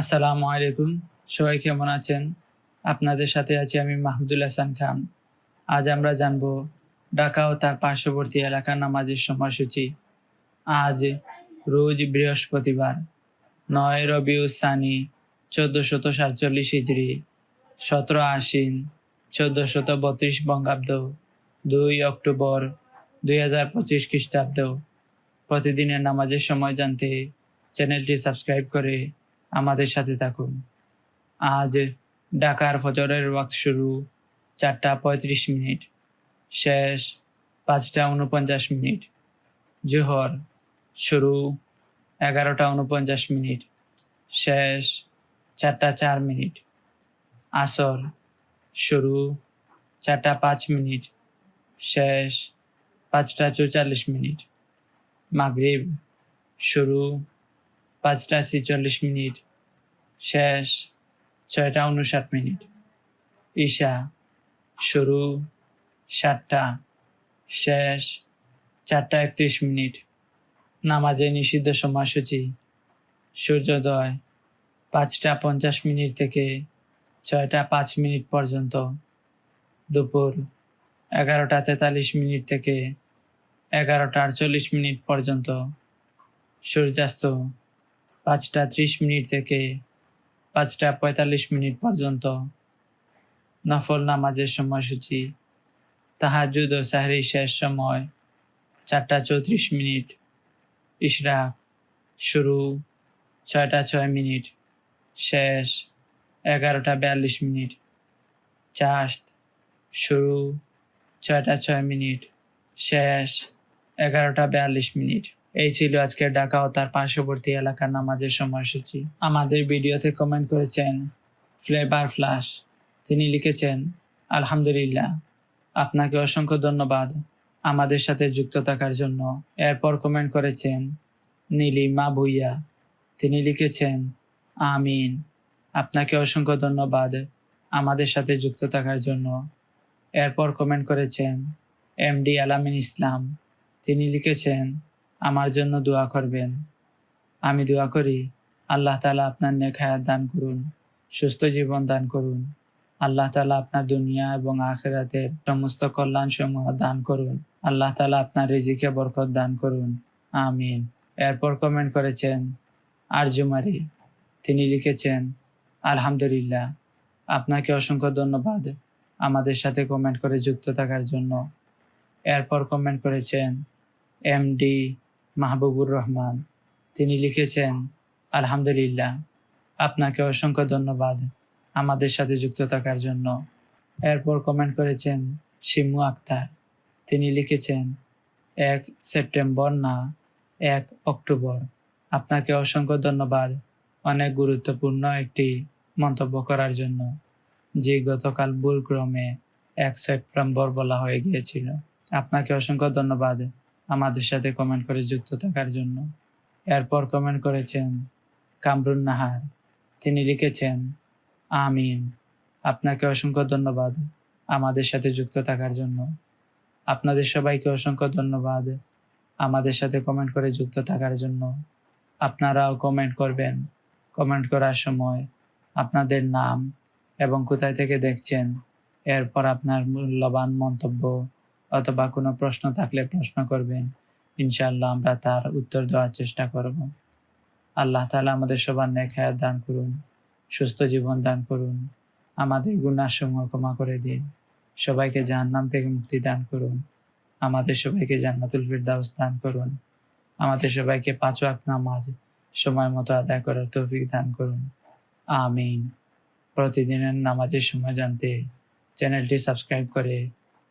আসসালামু আলাইকুম। সবাই কেমন আছেন? আপনাদের সাথে আছি আমি মাহমুদুল হাসান খান। আজ আমরা জানব ঢাকা ও তার পার্শ্ববর্তী এলাকার নামাজের সময়সূচি। আজ রোজ বৃহস্পতিবার, নয় রবিউস সানি, চোদ্দশত সাতচল্লিশ হিজড়ি সতেরো আশ্বিন, চোদ্দশত বত্রিশ বঙ্গাব্দ, দুই অক্টোবর দুই হাজার পঁচিশ খ্রিস্টাব্দ। প্রতিদিনের নামাজের সময় জানতে চ্যানেলটি সাবস্ক্রাইব করে আমাদের সাথে থাকুন। আজ ঢাকার ফজরের ওয়াক্ত শুরু, চারটা পঁয়ত্রিশ মিনিট। শেষ পাঁচটা উনপঞ্চাশ মিনিট। জোহর শুরু এগারোটা উনপঞ্চাশ মিনিট। শেষ চারটা চার মিনিট। আসর শুরু চারটা পাঁচ মিনিট। শেষ পাঁচটা চৌচল্লিশ মিনিট। মাগরিব শুরু পাঁচটা ছেচল্লিশ মিনিট, শেষ ছয়টা উনষাট মিনিট। ঈশা, শুরু সাতটা, শেষ চারটা একত্রিশ মিনিট। নামাজে নিষিদ্ধ সময়সূচি, সূর্যোদয় পাঁচটা পঞ্চাশ মিনিট থেকে ছয়টা পাঁচ মিনিট পর্যন্ত। দুপুর এগারোটা তেতাল্লিশ মিনিট থেকে এগারোটা আটচল্লিশ মিনিট পর্যন্ত। সূর্যাস্ত পাঁচটা ত্রিশ মিনিট থেকে পাঁচটা পঁয়তাল্লিশ মিনিট পর্যন্ত নফল নামাজের সময়সূচি তাহাজুদ ও সাহরি শেষ সময় চারটা চৌত্রিশ মিনিট ইশরাক শুরু ছয়টা ছয় মিনিট, শেষ এগারোটা বিয়াল্লিশ মিনিট চাষত শুরু ছয়টা ছয় মিনিট, শেষ এগারোটা বিয়াল্লিশ মিনিট। এই ছিল আজকের ঢাকা ও তার পার্শ্ববর্তী এলাকার নামাজের সময়সূচি। আমাদের ভিডিওতে কমেন্ট করেছেন ফ্লেভার ফ্লাশ। তিনি লিখেছেন, আলহামদুলিল্লাহ, আপনাকে অসংখ্য ধন্যবাদ আমাদের সাথে যুক্ত থাকার জন্য। এরপর কমেন্ট করেছেন নীলিমা ভুইয়া। তিনি লিখেছেন, আমিন, আপনাকে অসংখ্য ধন্যবাদ আমাদের সাথে যুক্ত থাকার জন্য। এরপর কমেন্ট করেছেন, এমডি আলামিন ইসলাম। তিনি লিখেছেন আমার জন্য দোয়া করবেন। আমি দোয়া করি, আল্লাহ তালা আপনার নেখায়াত দান করুন, সুস্থ জীবন দান করুন। আল্লাহ তালা আপনার দুনিয়া এবং আখেরাতের সমস্ত কল্যাণ সমূহ দান করুন। আল্লাহ তালা আপনার রিজিকে বরকত দান করুন। আমিন। এরপর কমেন্ট করেছেন আরজুমারি। তিনি লিখেছেন, আলহামদুলিল্লাহ। আপনাকে অসংখ্য ধন্যবাদ আমাদের সাথে কমেন্ট করে যুক্ত থাকার জন্য। এরপর কমেন্ট করেছেন, এমডি মাহবুবুর রহমান। তিনি লিখেছেন, আলহামদুলিল্লাহ, আপনাকে অসংখ্য ধন্যবাদ আমাদের সাথে যুক্ত থাকার জন্য। এরপর কমেন্ট করেছেন শিমু আক্তার। তিনি লিখেছেন, এক সেপ্টেম্বর না, এক অক্টোবর। আপনাকে অসংখ্য ধন্যবাদ অনেক গুরুত্বপূর্ণ একটি মন্তব্য করার জন্য, যে গতকাল ভুলক্রমে এক সেপ্টেম্বর বলা হয়ে গিয়েছিল। আপনাকে অসংখ্য ধন্যবাদ। আমাদের সাথে কমেন্ট করে যুক্ত থাকার জন্য। এরপর কমেন্ট করেছেন, কামরুন নাহার। তিনি লিখেছেন, আমিন। আপনাকে অসংখ্য ধন্যবাদ আমাদের সাথে যুক্ত থাকার জন্য। আপনাদের সবাইকে অসংখ্য ধন্যবাদ আমাদের সাথে কমেন্ট করে যুক্ত থাকার জন্য। আপনারাও কমেন্ট করবেন। কমেন্ট করার সময় আপনাদের নাম এবং কোথায় থেকে দেখছেন, এরপর আপনার মূল্যবান মন্তব্য অথবা কোনো প্রশ্ন থাকলে প্রশ্ন করবেন। ইনশাআল্লাহ আমরা তার উত্তর দেওয়ার চেষ্টা করব। আল্লাহ তালা আমাদের সবার হায়াত দান করুন, সুস্থ জীবন দান করুন, আমাদের গুণাসমূহ ক্ষমা করে দিন। সবাইকে জাহান্নাম থেকে মুক্তি দান করুন, আমাদের সবাইকে জান্নাতুল ফিরদাউস দান করুন, আমাদের সবাইকে পাঁচ ওয়াক্ত নামাজ সময় মতো আদায় করার তৌফিক দান করুন। আমিন। প্রতিদিনের নামাজের সময় জানতে চ্যানেলটি সাবস্ক্রাইব করে